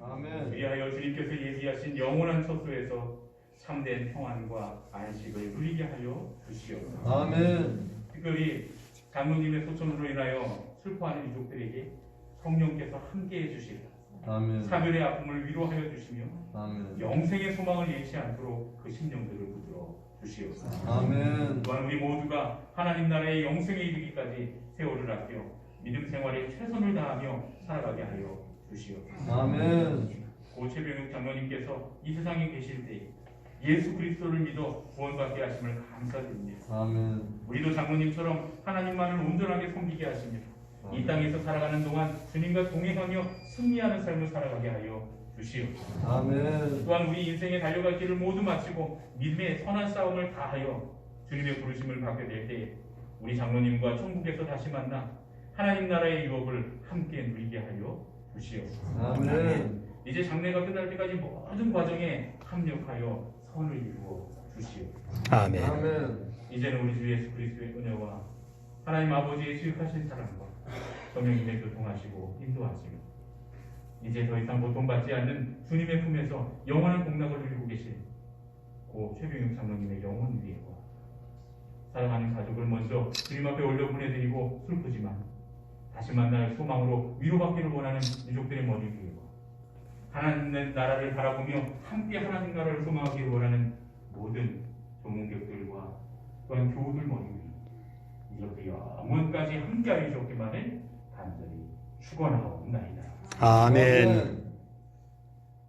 아멘. 위하여 주님께서 예비하신 영원한 처소에서 참된 평안과 안식을 누리게 하여 주시옵소서. 아멘. 특별히 장로님의 소천으로 인하여 슬퍼하는 유족들에게 성령께서 함께해 주시라. 아멘. 사별의 아픔을 위로하여 주시며 아멘. 영생의 소망을 잃지 않도록 그 심령들을 부들어 주시옵소서. 아멘. 또한 우리 모두가 하나님 나라의 영생에 이르기까지 세월을 아껴 믿음 생활에 최선을 다하며 살아가게 하여 주시옵소서. 아멘. 고 최병욱 장로님께서 이 세상에 계실 때 예수 그리스도를 믿어 구원받게 하심을 감사드립니다. 아멘. 우리도 장로님처럼 하나님만을 온전하게 섬기게 하시며 이 땅에서 살아가는 동안 주님과 동행하며 승리하는 삶을 살아가게 하여 주시옵소서. 아멘. 또한 우리 인생의 달려갈 길을 모두 마치고 믿음의 선한 싸움을 다하여 주님의 부르심을 받게 될 때 우리 장로님과 천국에서 다시 만나 하나님 나라의 유업을 함께 누리게 하여 주시옵소서. 아멘. 이제 장례가 끝날 때까지 모든 과정에 합력하여 선을 이루어 주시옵소서. 아멘. 아멘. 이제는 우리 주 예수 그리스도의 은혜와 하나님 아버지의 지극하신 사랑과 성령님의 교통하시고 인도하시며 이제 더 이상 고통받지 않는 주님의 품에서 영원한 공락을 누리고 계신 고 최병욱 장로님의 영혼 위에와 사랑하는 가족을 먼저 주님 앞에 올려 보내드리고 슬프지만 다시 만날 소망으로 위로받기를 원하는 유족들의 머리 위에와 하나님의 나라를 바라보며 함께 하나님 나라를 소망하기를 원하는 모든 조문객들과 또한 교우들 머리 위 이렇게 영원까지 함께하여 주옵기만을 간절히 축원하옵나이다. 아멘. 아멘.